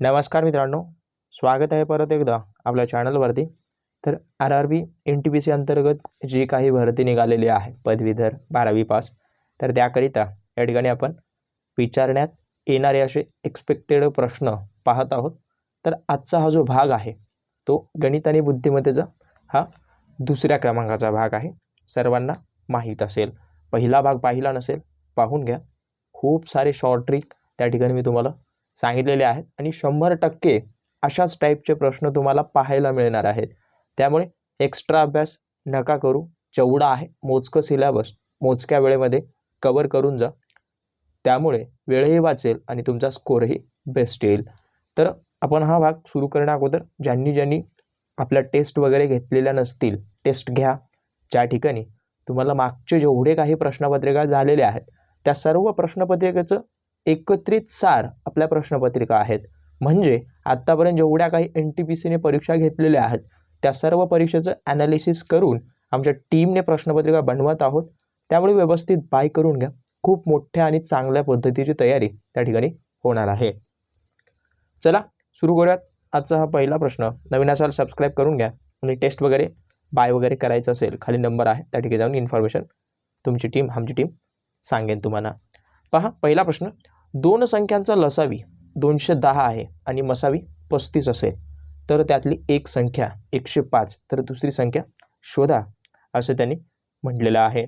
नमस्कार मित्रांनो स्वागत आहे परत एकदा आपल्या चॅनलवरती. तर R R B N T P C अंतर्गत जी काही भरती निघालेली आहे पदवीधर बारावी पास तर त्याकरिता या ठिकाणी आपण विचारण्यात येणारे असे एक्सपेक्टेड प्रश्न पाहत आहोत. तर आजचा हा जो भाग आहे तो गणित आणि बुद्धिमत्तेचा हा दुसऱ्या क्रमांकाचा भाग आहे. सर्वांना माहीत असेल पहिला भाग पाहिला नसेल पाहून घ्या. खूप सारे शॉर्ट ट्रिक त्या ठिकाणी मी तुम्हाला सांगितलेले आहेत. आणि शंभर टक्के अशाच टाईपचे प्रश्न तुम्हाला पाहायला मिळणार आहेत. त्यामुळे एक्स्ट्रा अभ्यास नका करू. जेवढा आहे मोजकं सिलेबस मोजक्या वेळेमध्ये कवर करून जा. त्यामुळे वेळही वाचेल आणि तुमचा स्कोरही बेस्ट येईल. तर आपण हा भाग सुरू करण्या अगोदर ज्यांनी ज्यांनी आपल्या टेस्ट वगैरे घेतलेल्या नसतील टेस्ट घ्या. ज्या ठिकाणी तुम्हाला मागचे जेवढे काही प्रश्नपत्रिका झालेले आहेत त्या सर्व प्रश्नपत्रिकेचं एकत्रित सार आपल्या प्रश्नपत्रिका आहेत. म्हणजे आत्तापर्यंत जेवढ्या काही एन टी पी सीने परीक्षा घेतलेल्या आहेत त्या सर्व परीक्षेचं ॲनालिसिस करून आमच्या टीमने प्रश्नपत्रिका बनवत आहोत. त्यामुळे व्यवस्थित बाय करून घ्या. खूप मोठ्या आणि चांगल्या पद्धतीची तयारी त्या ठिकाणी होणार आहे. चला सुरू करूयात. आजचा हा पहिला प्रश्न. नवीन असाल सबस्क्राईब करून घ्या. आणि टेस्ट वगैरे बाय वगैरे करायचं असेल खाली नंबर आहे त्या ठिकाणी जाऊन इन्फॉर्मेशन तुमची टीम आमची टीम सांगेन तुम्हाला. पहा पहिला प्रश्न. दोन संख्यांचा लसावी दोनशे दहा आहे आणि मसावी पस्तीस असेल. तर त्यातली एक संख्या एकशे पाच. तर दुसरी संख्या शोधा असं त्यांनी म्हटलेलं आहे.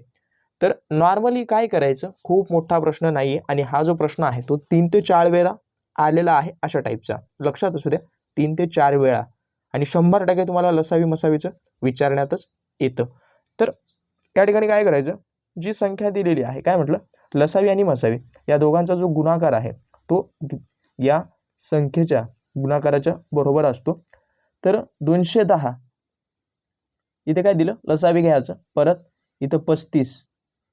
तर नॉर्मली काय करायचं? खूप मोठा प्रश्न नाही आहे आणि हा जो प्रश्न आहे तो तीन ते चार वेळा आलेला आहे अशा टाईपचा लक्षात असू द्या तीन ते चार वेळा. आणि शंभर टक्के तुम्हाला लसावी मसावीचं विचारण्यातच येतं. तर त्या ठिकाणी काय करायचं? जी संख्या दिलेली आहे काय म्हटलं? लसावी आणि मसावी या दोघांचा जो गुणाकार आहे तो या संख्येच्या गुणाकाराच्या बरोबर असतो. तर दोनशे दहा. इथे काय दिलं? लसावी घ्यायचं. परत इथं पस्तीस.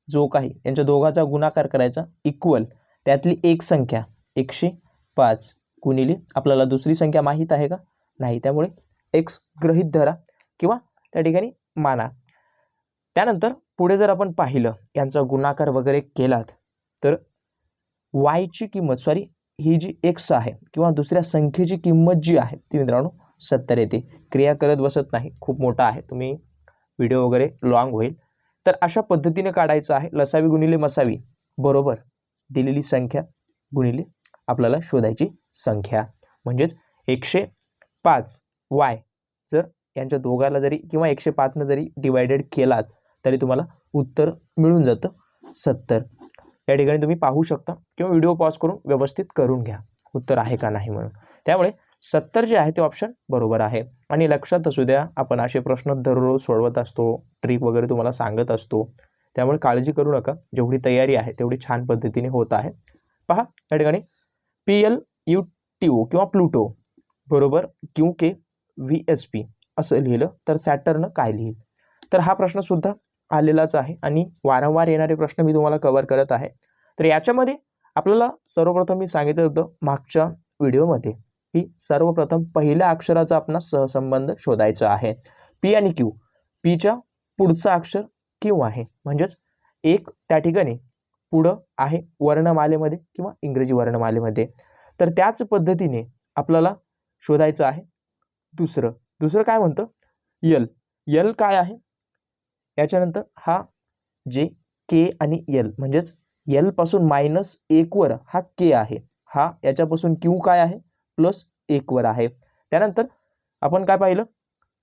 जो काही यांच्या दोघांचा गुणाकार करायचा इक्वल त्यातली एक संख्या एकशे पाच गुणिले आपल्याला दुसरी संख्या माहीत आहे का? नाही. त्यामुळे एक्स गृहित धरा किंवा त्या ठिकाणी माना. त्यानंतर पुढे जर आपण पाहिलं यांचा गुणाकार वगैरे केलात तर वायची किंमत सॉरी ही जी एक्स आहे किंवा दुसऱ्या संख्येची किंमत जी आहे ती मित्रांनो सत्तर येते. क्रिया करत बसत नाही खूप मोठा आहे. तुम्ही व्हिडिओ वगैरे लॉंग होईल. तर अशा पद्धतीने काढायचं आहे. लसावी गुणिले मसावी बरोबर? दिलेली संख्या गुणिले आपल्याला शोधायची संख्या. म्हणजेच एकशे पाच वाय जर यांच्या दोघाला जरी किंवा एकशे पाचनं जरी डिवायडेड केलात तरी तुम्हाला उत्तर मिळून जातं सत्तर. या ठिकाणी तुम्ही पाहू शकता किंवा व्हिडिओ पॉज करून व्यवस्थित करून घ्या. उत्तर आहे का नाही म्हणून. त्यामुळे सत्तर जे आहे ते ऑप्शन बरोबर आहे. आणि लक्षात असू द्या आपण असे प्रश्न दररोज सोडवत असतो ट्रिप वगैरे तुम्हाला सांगत असतो. त्यामुळे काळजी करू नका. जेवढी तयारी आहे तेवढी छान पद्धतीने होत आहे. पहा या ठिकाणी P L U T O किंवा प्लुटो बरोबर Q K V S P असं लिहिलं तर सॅटर्न काय लिहिल? तर हा प्रश्नसुद्धा आलेलाच आहे आणि वारंवार येणारे प्रश्न मी तुम्हाला कव्हर करत आहे. तर याच्यामध्ये आपल्याला सर्वप्रथम मी सांगितलं होतं मागच्या व्हिडिओमध्ये की सर्वप्रथम पहिल्या अक्षराचा आपणास सहसंबंध शोधायचा आहे. पी आणि क्यू पीच्या पुढचं अक्षर क्यू आहे. म्हणजेच एक त्या ठिकाणी पुढं आहे वर्णमालेमध्ये किंवा इंग्रजी वर्णमालेमध्ये. तर त्याच पद्धतीने आपल्याला शोधायचं आहे दुसरं. दुसरं काय म्हणतं? यल यल काय आहे? याच्यानंतर हा जे के आणि यल म्हणजेच एलपासून मायनस एकवर हा के आहे. हा याच्यापासून क्यू काय आहे? प्लस एकवर आहे. त्यानंतर आपण काय पाहिलं?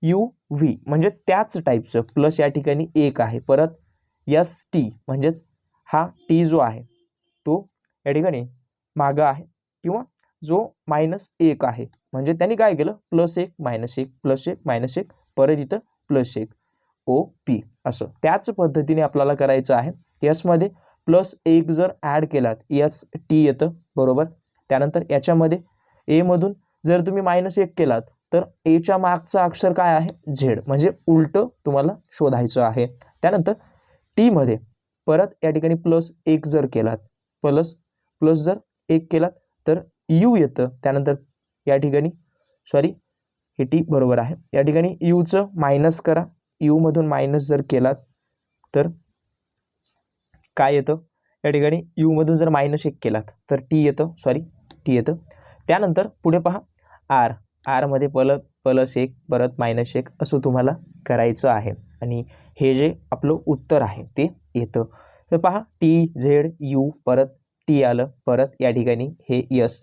यू व्ही म्हणजे त्याच टाईपचं प्लस या ठिकाणी एक आहे. परत यस टी म्हणजेच हा टी जो आहे तो या ठिकाणी मागं आहे किंवा जो मायनस एक आहे. म्हणजे त्यांनी काय केलं? प्लस एक मायनस एक प्लस एक मायनस एक परत इथं प्लस एक. ओ पी असं. त्याच पद्धतीने आपल्याला करायचं आहे. यसमध्ये प्लस एक जर ॲड केलात यस टी येतं बरोबर? त्यानंतर याच्यामध्ये एमधून जर तुम्ही मायनस एक केलात तर एच्या मागचं अक्षर काय आहे? झेड म्हणजे उलटं तुम्हाला शोधायचं आहे. त्यानंतर टीमध्ये परत या ठिकाणी प्लस एक जर केलात प्लस प्लस जर एक केलात तर यू येतं. त्यानंतर या ठिकाणी सॉरी हे टी बरोबर आहे. या ठिकाणी यूचं मायनस करा. यूमधून मायनस जर केलात तर काय येतं? या ठिकाणी यूमधून जर मायनस एक केलात तर टी येतं सॉरी टी येतं. त्यानंतर पुढे पहा आर आरमध्ये पल प्लस एक परत मायनस एक असं तुम्हाला करायचं आहे. आणि हे जे आपलं उत्तर आहे ते येतं. तर पहा टी झेड यू परत टी आलं परत या ठिकाणी हे यस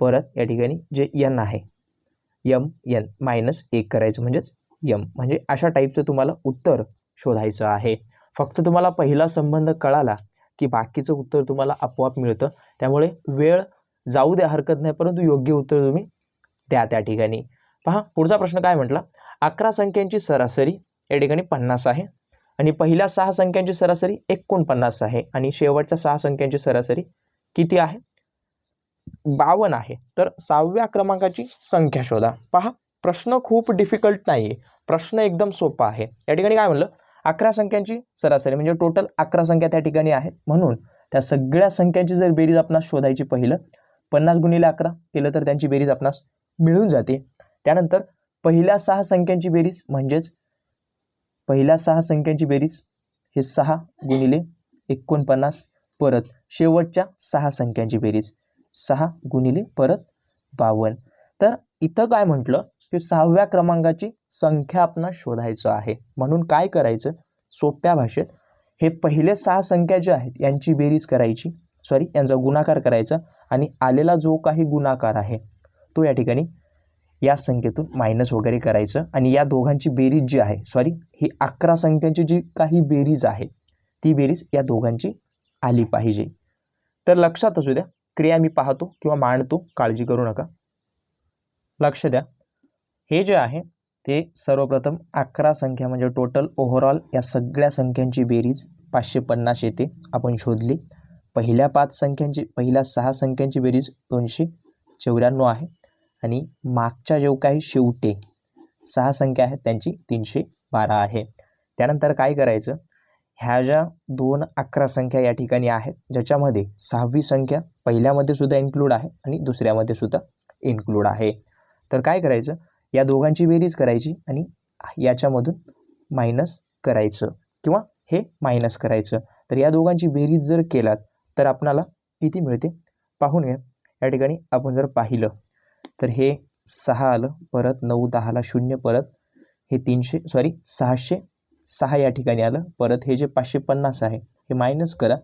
परत या ठिकाणी जे यन आहे यम यन मायनस एक करायचं म्हणजेच यम. म्हणजे अशा टाईपचं तुम्हाला उत्तर शोधायचं आहे. फक्त तुम्हाला पहिला संबंध कळाला की बाकीचं उत्तर तुम्हाला आपोआप मिळतं. त्यामुळे वेळ जाऊ द्या हरकत नाही परंतु योग्य उत्तर तुम्ही द्या त्या ठिकाणी. पहा पुढचा प्रश्न काय म्हटला? अकरा संख्यांची सरासरी या ठिकाणी पन्नास आहे. आणि पहिल्या सहा संख्यांची सरासरी एकोणपन्नास आहे. आणि शेवटच्या सहा संख्यांची सरासरी किती आहे? बावन्न आहे. तर सहाव्या क्रमांकाची संख्या शोधा. पहा प्रश्न खूप डिफिकल्ट नाही आहे प्रश्न एकदम सोपा आहे. या ठिकाणी काय म्हणलं? अकरा संख्यांची सरासरी म्हणजे टोटल अकरा संख्या त्या ठिकाणी आहेत. म्हणून त्या सगळ्या संख्यांची जर बेरीज आपणास शोधायची पहिलं पन्नास गुणिले अकरा केलं तर त्यांची बेरीज आपणास मिळून जाते. त्यानंतर पहिल्या सहा संख्यांची बेरीज म्हणजेच पहिल्या सहा संख्यांची बेरीज हे सहा गुणिले एकोणपन्नास परत शेवटच्या सहा संख्यांची बेरीज सहा गुणिले परत बावन्न. तर इथं काय म्हटलं? की सहाव्या क्रमांकाची संख्या आपणास शोधायचं आहे. म्हणून काय करायचं? सोप्या भाषेत हे पहिले सहा संख्या ज्या आहेत यांची बेरीज करायची. सॉरी यांचा गुणाकार करायचा आणि आलेला जो काही गुणाकार आहे तो या ठिकाणी या संख्येतून मायनस वगैरे करायचं आणि या दोघांची बेरीज जी आहे सॉरी ही अकरा संख्यांची जी काही बेरीज आहे ती बेरीज या दोघांची आली पाहिजे. तर लक्षात असू द्या क्रिया मी पाहतो किंवा मांडतो काळजी करू नका. लक्ष द्या. हे जे आहे ते सर्वप्रथम अकरा संख्या म्हणजे टोटल ओव्हरऑल या सगळ्या संख्यांची बेरीज पाचशे पन्नास येते. आपण शोधली. पहिल्या पाच संख्यांची पहिल्या सहा संख्यांची बेरीज दोनशे चौऱ्याण्णव आहे. आणि मागच्या जेव काही शेवटे सहा संख्या आहेत त्यांची तीनशे बारा आहे. त्यानंतर काय करायचं? ह्या ज्या दोन अकरा संख्या या ठिकाणी आहेत ज्याच्यामध्ये सहावी संख्या पहिल्यामध्ये सुद्धा इन्क्लूड आहे आणि दुसऱ्यामध्ये सुद्धा इन्क्लूड आहे. तर काय करायचं? या दोघांची बेरीज करायची आणि याच्यामधून मायनस करायचं किंवा हे मायनस करायचं. तर या दोघांची बेरीज जर केलात तर आपणाला किती मिळते? पाहून घ्या. या ठिकाणी आपण जर पाहिलं तर हे सहा आलं परत नऊ दहाला शून्य परत हे तीनशे सॉरी सहाशे सहा या ठिकाणी आलं परत हे जे पाचशे पन्नास आहे हे मायनस करा.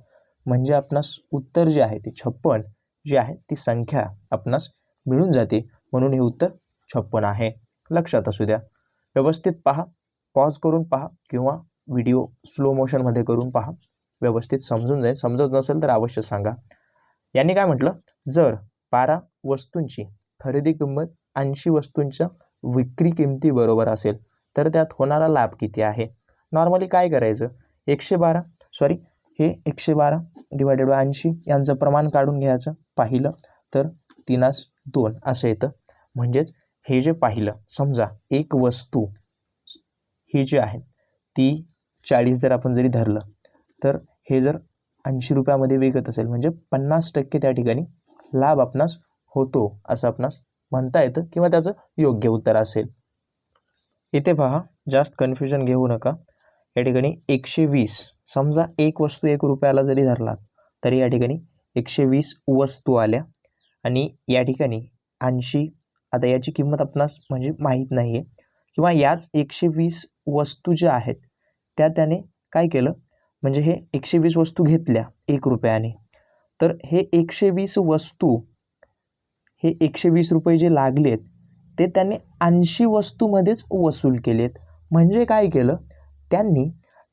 म्हणजे आपणास उत्तर जे आहे ते छप्पन जे आहे ती संख्या आपणास मिळून जाते. म्हणून हे उत्तर छप्पन आहे. लक्षात असू द्या. व्यवस्थित पहा. पॉज करून पहा किंवा व्हिडिओ स्लो मोशनमध्ये करून पहा. व्यवस्थित समजून जाईल. समजत नसेल तर अवश्य सांगा. यांनी काय म्हटलं? जर बारा वस्तूंची खरेदी किंमत ऐंशी वस्तूंच्या विक्री किमतीबरोबर असेल तर त्यात होणारा लाभ किती आहे? नॉर्मली काय करायचं? एकशे बारा सॉरी हे एकशे बारा डिवायडेड बाय ऐंशी यांचं प्रमाण काढून घ्यायचं. पाहिलं तर तीनास दोन असं येतं. म्हणजेच हे जे पाहिलं समजा एक वस्तू ही जी आहे ती चाळीस जर आपण जरी धरलं तर हे जर ऐंशी रुपयामध्ये विकत असेल म्हणजे पन्नास टक्के त्या ठिकाणी लाभ आपणास होतो असं आपणास म्हणता येतं किंवा त्याचं योग्य उत्तर असेल. इथे पहा जास्त कन्फ्युजन घेऊ नका. या ठिकाणी एकशे वीस समजा एक वस्तू एक रुपयाला जरी धरला तरी या ठिकाणी एकशे वीस वस्तू आल्या आणि या ठिकाणी ऐंशी आता याची किंमत आपणास म्हणजे माहीत नाही आहे किंवा याच एकशे वीस वस्तू ज्या आहेत त्या त्याने काय केलं? म्हणजे हे एकशे वीस वस्तू घेतल्या एक रुपयाने. तर हे एकशे वीस वस्तू हे एकशे वीस रुपये जे लागले आहेत ते त्याने ऐंशी वस्तूमध्येच वसूल केले आहेत म्हणजे काय केलं? त्यांनी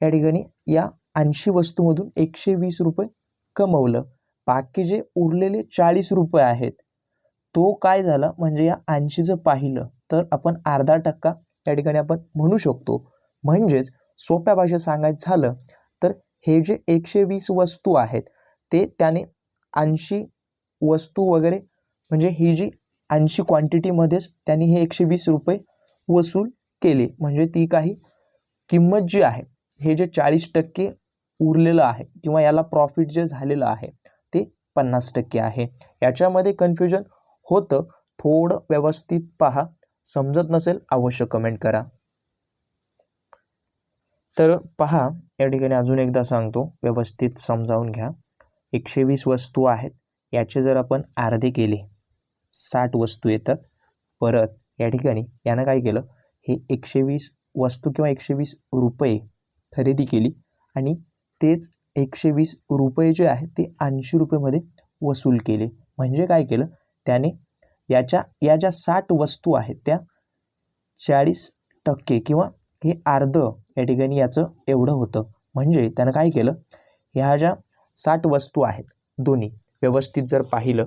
या ठिकाणी या ऐंशी वस्तूमधून एकशे वीस रुपये कमवलं. बाकी जे उरलेले चाळीस रुपये आहेत तो काय झाला? म्हणजे या ऐंशी जर पाहिलं तर आपण अर्धा टक्का या ठिकाणी आपण म्हणू शकतो. म्हणजेच सोप्या भाषेत सांगायचं झालं तर हे जे एकशे वीस वस्तू आहेत ते त्याने ऐंशी वस्तू वगैरे म्हणजे ही जी ऐंशी क्वांटिटीमध्येच त्यांनी हे एकशे वीस रुपये वसूल केले. म्हणजे ती काही किंमत जी आहे हे जे चाळीस टक्के उरलेलं आहे किंवा याला प्रॉफिट जे झालेलं आहे ते पन्नास टक्के आहे. याच्यामध्ये कन्फ्युजन होतं थोडं व्यवस्थित पहा. समजत नसेल अवश्य कमेंट करा. तर पहा या ठिकाणी अजून एकदा सांगतो व्यवस्थित समजावून घ्या. एकशे वीस वस्तू आहेत याचे जर आपण अर्धे केले साठ वस्तू येतात. परत या ठिकाणी यानं काय केलं हे एकशे वीस वस्तू किंवा एकशे वीस रुपये खरेदी केली आणि तेच एकशे वीस रुपये जे आहेत ते ऐंशी रुपयेमध्ये वसूल केले. म्हणजे काय केलं त्याने याच्या या ज्या साठ वस्तू आहेत त्या चाळीस टक्के किंवा हे अर्ध या ठिकाणी याचं एवढं होतं. म्हणजे त्यानं काय केलं? ह्या ज्या साठ वस्तू आहेत दोन्ही व्यवस्थित जर पाहिलं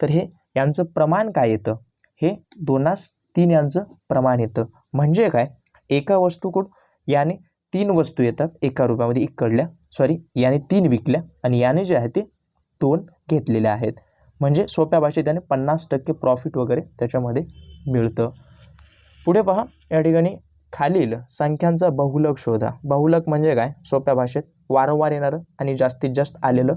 तर हे यांचं प्रमाण काय येतं? हे दोनास तीन यांचं प्रमाण येतं. म्हणजे काय? एका वस्तूकडून याने तीन वस्तू येतात एका रुपयामध्ये इकडल्या सॉरी याने तीन विकल्या आणि याने जे आहे ते दोन घेतलेल्या आहेत. म्हणजे सोप्या भाषेत त्याने पन्नास टक्के प्रॉफिट वगैरे त्याच्यामध्ये मिळतं. पुढे पहा या ठिकाणी खालील संख्यांचा बहुलक शोधा. बहुलक म्हणजे काय? सोप्या भाषेत वारंवार येणारं आणि जास्तीत जास्त आलेलं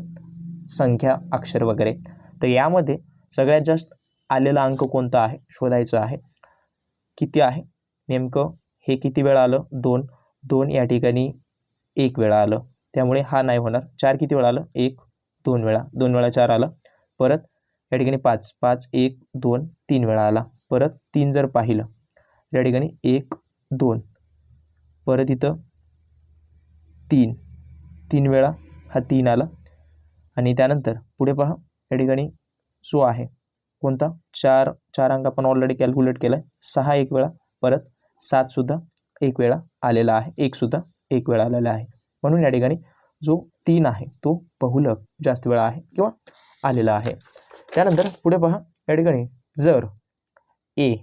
संख्या अक्षर वगैरे. तर यामध्ये सगळ्यात जास्त आलेला अंक कोणता आहे? शोधायचं आहे. किती आहे? नेमकं हे किती वेळा आलं? दोन. दोन या ठिकाणी एक वेळा आलं. त्यामुळे हा नाही होणार. चार किती वेळा आलं? एक. दोन वेळा. दोन वेळा चार आला. परत या ठिकाणी पाच पाच एक दोन तीन वेळा आला. परत तीन जर पाहिलं या ठिकाणी एक दोन परत इथं तीन तीन वेळा हा तीन आला. आणि त्यानंतर पुढे पहा या ठिकाणी जो आहे कोणता? चार चार अंक आपण ऑलरेडी कॅल्क्युलेट केला आहे सहा एक वेळा परत सातसुद्धा एक वेळा आलेला आहे. एकसुद्धा एक वेळा आलेला आहे. म्हणून या ठिकाणी जो तीन आहे तो बहुलक जास्त वेळा आहे किंवा आलेला आहे. त्यानंतर पुढे पहा या ठिकाणी जर ए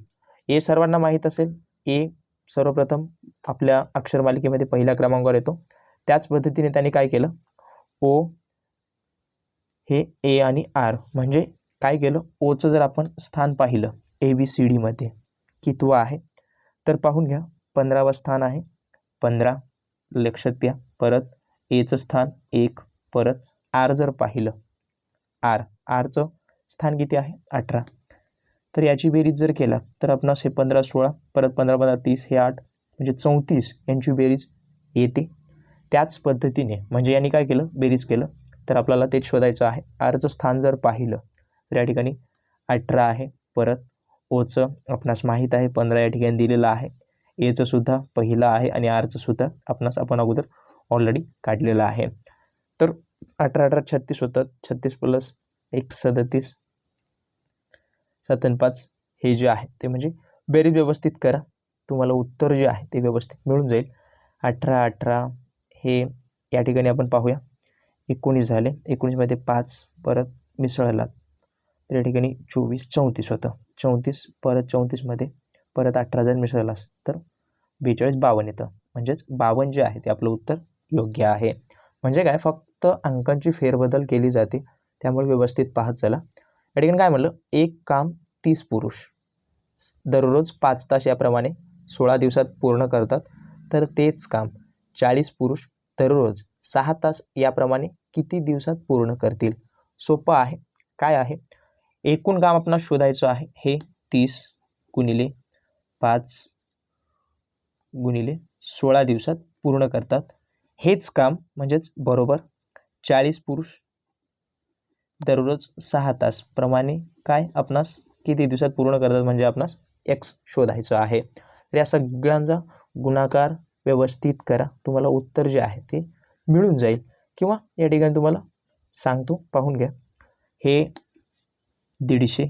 ए सर्वांना माहीत असेल ए सर्वप्रथम आपल्या अक्षरमालिकेमध्ये पहिल्या क्रमांकावर येतो. त्याच पद्धतीने त्यांनी काय केलं? ओ हे ए आणि आर म्हणजे काय केलं? ओचं जर आपण स्थान पाहिलं ए बी सी डीमध्ये कितवं आहे तर पाहून घ्या पंधरावं स्थान आहे पंधरा लक्षात घ्या परत एचं स्थान एक परत आर जर पाहिलं आर आरचं स्थान किती आहे? अठरा. तर याची बेरीज जर केला तर आपणास हे पंधरा सोळा परत पंधरा पंधरा तीस हे आठ म्हणजे चौतीस यांची बेरीज येते. त्याच पद्धतीने म्हणजे यांनी काय केलं? बेरीज केलं. तर आपल्याला तेच शोधायचं आहे. आरचं स्थान जर पाहिलं तर या ठिकाणी अठरा आहे. परत ओचं आपणास माहीत आहे पंधरा या ठिकाणी दिलेलं आहे. एचं सुद्धा पहिलं आहे आणि आरचं सुद्धा आपणास आपण अगोदर ऑलरेडी काढलेलं आहे. तर अठरा अठरा छत्तीस होतात. छत्तीस प्लस एक सदतीस. सत्तन पाच हे जे आहे ते म्हणजे बेरीज व्यवस्थित करा. तुम्हाला उत्तर जे आहे ते व्यवस्थित मिळून जाईल. अठरा अठरा हे या ठिकाणी आपण पाहूया. एकोणीस झाले. एकोणीसमध्ये पाच परत मिसळला. तर या ठिकाणी चोवीस चौतीस होतं. चौतीस परत चौतीसमध्ये परत अठरा जर मिसळलास तर बेचाळीस बावन्न येतं. म्हणजेच बावन्न जे आहे ते आपलं उत्तर योग्य आहे. म्हणजे काय? फक्त अंकांची फेरबदल केली जाते. त्यामुळे व्यवस्थित पाहत चला. या ठिकाणी काय म्हणलं? एक काम तीस पुरुष दररोज पाच तास याप्रमाणे सोळा दिवसात पूर्ण करतात. तर तेच काम चाळीस पुरुष दररोज सहा तास याप्रमाणे किती दिवसात पूर्ण करतील? सोपं आहे. काय आहे? एकूण काम आपणास शोधायचं आहे. हे तीस गुणिले पाच गुणिले सोळा दिवसात पूर्ण करतात. हेच काम म्हणजेच बरोबर चाळीस पुरुष दररोज सहा तास. प्रमाणे काय आपणास किती दिवसात पूर्ण करतात म्हणजे आपणास एक्स शोधायचं आहे. तर या सगळ्यांचा गुणाकार व्यवस्थित करा. तुम्हाला उत्तर जे आहे ते मिळून जाईल. किंवा या ठिकाणी तुम्हाला सांगतो पाहून घ्या. हे दीडशे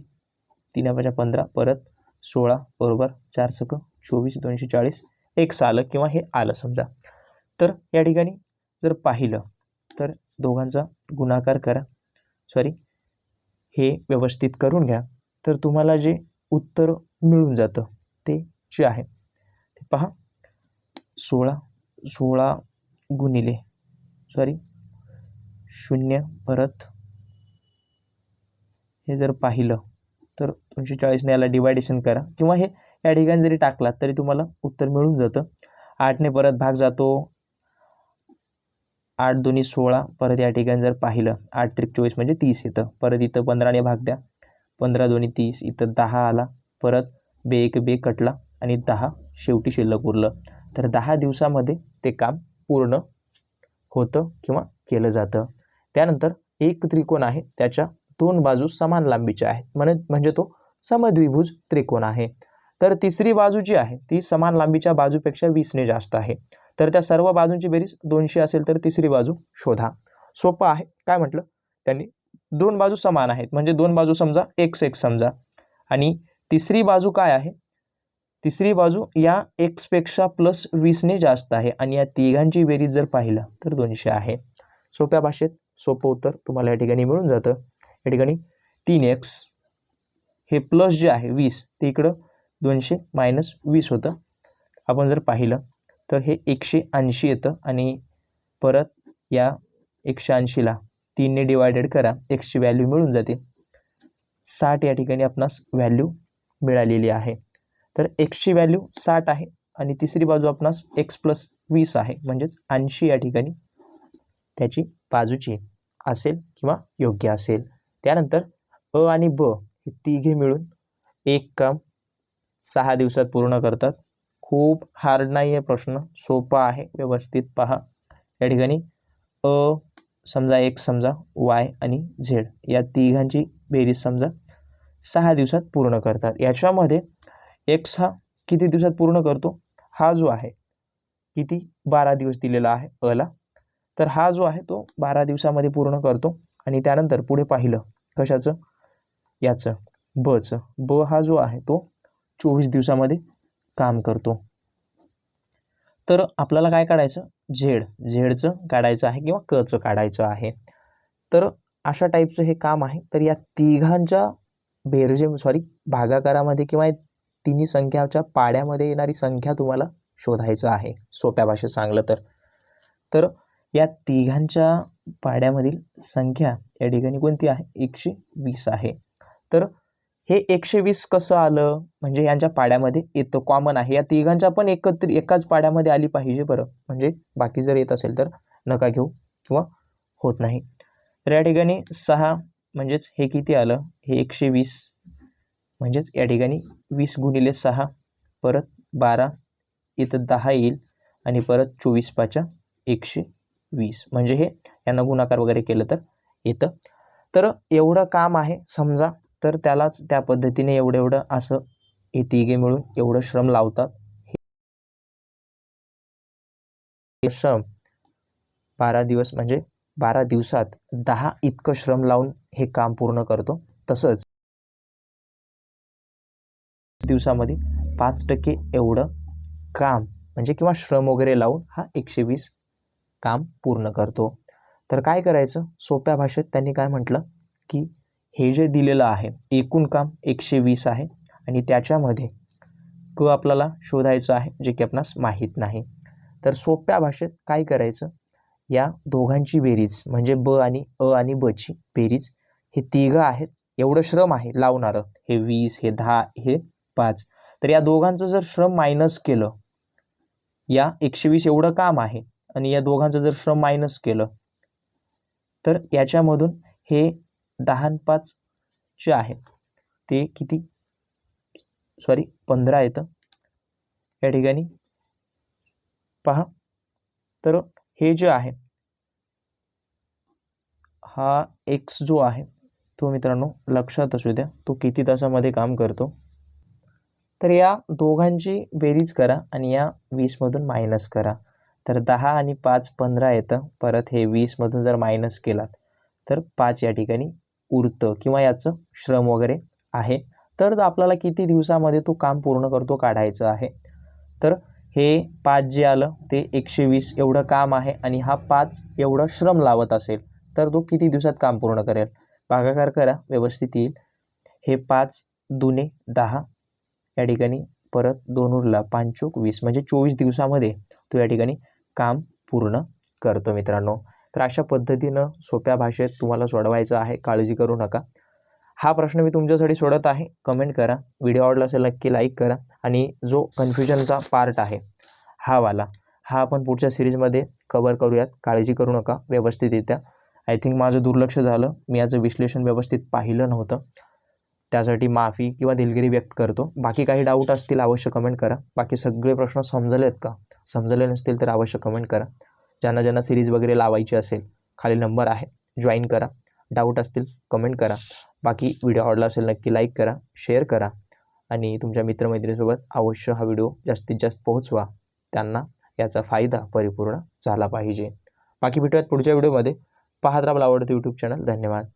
तीन पाच्या पंधरा परत सोळा बरोबर चार सक चोवीस दोनशे चाळीस एक्स आलं किंवा हे आलं समजा. तर या ठिकाणी जर पाहिलं तर दोघांचा गुणाकार करा. सॉरी हे व्यवस्थित करून घ्या. तर तुम्हाला जे उत्तर मिळून जातं ते जे आहे ते पहा. सोळा सोळा गुणिले सॉरी शून्य परत. हे जर पाहिलं तर दोनशे चाळीसने याला डिवायडेशन करा. किंवा हे या ठिकाणी जरी टाकलात तरी तुम्हाला उत्तर मिळून जातं. आठने परत भाग जातो आठ दोन्ही सोळा. परत या ठिकाणी जर पाहिलं आठ त्रिक चोवीस म्हणजे तीस येतं. परत इथं पंधराने भाग द्या. पंधरा दोन्ही तीस इथं दहा आला. परत बे एक बे कटला आणि दहा शेवटी शिल्लक उरलं. तर दहा दिवसामध्ये ते काम पूर्ण होतं किंवा केलं जातं. त्यानंतर एक त्रिकोण आहे त्याच्या दोन बाजू समान लांबीच्या आहेत. म्हणे म्हणजे तो समद्विभुज त्रिकोण आहे. तर तिसरी बाजू जी आहे ती समान लांबीच्या बाजूपेक्षा वीसने जास्त आहे. तर त्या सर्व बाजूंची बेरीज दोनशे असेल तर तिसरी बाजू शोधा. सोपं आहे. काय म्हटलं? त्यांनी दोन बाजू समान आहेत. म्हणजे दोन बाजू समजा एक्स एक्स समजा. आणि तिसरी बाजू काय आहे? तिसरी बाजू या एक्सपेक्षा प्लस वीसने जास्त आहे. आणि या तिघांची बेरीज जर पाहिलं तर दोनशे आहे. सोप्या भाषेत सोपं उत्तर तुम्हाला या ठिकाणी मिळून जातं. या ठिकाणी तीन एक्स हे प्लस जे आहे वीस ते इकडं दोनशे मायनस वीस होतं. आपण जर पाहिलं तर हे एकशे ऐंशी येतं आणि परत या एकशे ऐंशीला तीनने डिवायडेड करा एकशे व्हॅल्यू मिळून जाते. साठ या ठिकाणी आपणास व्हॅल्यू मिळालेली आहे. तर एकशे व्हॅल्यू साठ आहे आणि तिसरी बाजू आपणास एक्स प्लस वीस आहे म्हणजेच ऐंशी या ठिकाणी त्याची बाजूची असेल किंवा योग्य असेल. त्यानंतर अ आणि ब हे तिघे मिळून एक काम सहा दिवसात पूर्ण करतात. खूप हार्ड नाही आहे प्रश्न. सोपा आहे. व्यवस्थित पहा. या ठिकाणी अ समजा एक समजा वाय आणि झेड या तिघांची बेरीज समजा सहा दिवसात पूर्ण करतात. याच्यामध्ये एक्स हा किती दिवसात पूर्ण करतो? हा जो आहे किती? बारा दिवस दिलेला आहे अला तर हा जो आहे तो बारा दिवसामध्ये पूर्ण करतो आणि त्यानंतर पुढे पाहिलं कशाचं? याचं. बचं ब हा जो आहे तो चोवीस दिवसामध्ये काम करतो. तर आपल्याला काय काढायचं? झेड. झेडचं काढायचं आहे किंवा कचं काढायचं आहे. तर अशा टाईपचं हे काम आहे. तर या तिघांच्या बेरजे सॉरी भागाकारामध्ये किंवा तिन्ही संख्याच्या पाड्यामध्ये येणारी संख्या तुम्हाला शोधायचं आहे. सोप्या भाषेत सांगलं तर. तर या तिघांच्या पाड्यामधील संख्या या ठिकाणी कोणती आहे? एकशे वीस आहे. तर हे एकशे वीस कसं आलं? म्हणजे यांच्या पाड्यामध्ये येतं. कॉमन आहे. या तिघांच्या पण एकत्र एकाच पाड्यामध्ये आली पाहिजे बरं. म्हणजे बाकी जर येत असेल तर नका घेऊ किंवा होत नाही. तर या ठिकाणी सहा म्हणजेच हे किती आलं? हे एकशे वीस. म्हणजेच या ठिकाणी वीस गुणिले सहा. परत बारा. इथं दहा येईल. आणि परत चोवीस पाच्या एकशे वीस. म्हणजे हे यांना गुणाकार वगैरे केलं तर येतं. तर एवढं काम आहे. समजा तर त्यालाच त्या पद्धतीने एवढं एवढं असं हे तिघे मिळून एवढं श्रम लावतात. हे श्रम बारा दिवस म्हणजे बारा दिवसात दहा इतकं श्रम लावून हे काम पूर्ण करतो. तसंच दिवसामध्ये पाच टक्के एवढं काम म्हणजे किंवा श्रम वगैरे लावून हा एकशे वीस काम पूर्ण करतो. तर काय करायचं? सोप्या भाषेत त्यांनी काय म्हटलं? की हे जे दिलेलं आहे एकूण काम एकशे वीस आहे आणि त्याच्यामध्ये क आपल्याला शोधायचं आहे जे की आपणास माहीत नाही. तर सोप्या भाषेत काय करायचं? या दोघांची बेरीज म्हणजे ब आणि अ आणि बची बेरीज हे तिघं आहेत एवढं श्रम आहे लावणारं हे वीस हे दहा हे पाच. तर या दोघांचं जर श्रम मायनस केलं या एकशे वीस एवढं काम आहे आणि या दोघांचं जर श्रम मायनस केलं तर याच्यामधून हे दहा आणि पाच जे आहे ते किती? सॉरी पंधरा येतं. या ठिकाणी पहा. तर हे जे आहे हा एक्स जो आहे तो मित्रांनो लक्षात असू द्या. तो किती तासामध्ये काम करतो? तर या दोघांची बेरीज करा आणि या वीसमधून मायनस करा. तर दहा आणि पाच पंधरा येतं. परत हे वीसमधून जर मायनस केलात तर पाच या ठिकाणी उरतं किंवा याचं श्रम वगैरे आहे तर आपल्याला किती दिवसामध्ये तो काम पूर्ण करतो काढायचं आहे? तर हे पाच जे आलं ते एकशे वीस एवढं काम आहे आणि हा पाच एवढं श्रम लावत असेल तर तो किती दिवसात काम पूर्ण करेल? भागाकार करा व्यवस्थित येईल. हे पाच दुने दहा या ठिकाणी परत दोन उरला पांचोक वीस म्हणजे चोवीस दिवसामध्ये तो या ठिकाणी काम पूर्ण करतो मित्रांनो. तर अशा पद्धतीनं सोप्या भाषेत तुम्हाला सोडवायचं आहे. काळजी करू नका. हा प्रश्न मी तुमच्यासाठी सोडत आहे. कमेंट करा. व्हिडिओ आवडला असेल नक्की लाईक करा. आणि जो कन्फ्युजनचा पार्ट आहे हा वाला हा आपण पुढच्या सिरीजमध्ये कवर करूयात. काळजी करू नका व्यवस्थितरित्या. आय थिंक माझं दुर्लक्ष झालं. मी याचं विश्लेषण व्यवस्थित पाहिलं नव्हतं. त्यासाठी माफी किंवा दिलगिरी व्यक्त करतो. बाकी काही डाऊट असतील अवश्य कमेंट करा. बाकी सगळे प्रश्न समजले आहेत का? समजले नसतील तर अवश्य कमेंट करा. ज्यांना ज्यांना सिरीज वगैरे लावायची असेल खाली नंबर आहे. जॉईन करा. डाऊट असतील कमेंट करा. बाकी व्हिडिओ आवडला असेल नक्की लाईक करा शेअर करा. आणि तुमच्या मित्रमैत्रिणीसोबत अवश्य हा व्हिडिओ जास्तीत जास्त पोहोचवा. त्यांना याचा फायदा परिपूर्ण झाला पाहिजे. बाकी भेटूयात पुढच्या व्हिडिओमध्ये पाहत राहा मला आवडतं यूट्यूब चॅनल धन्यवाद.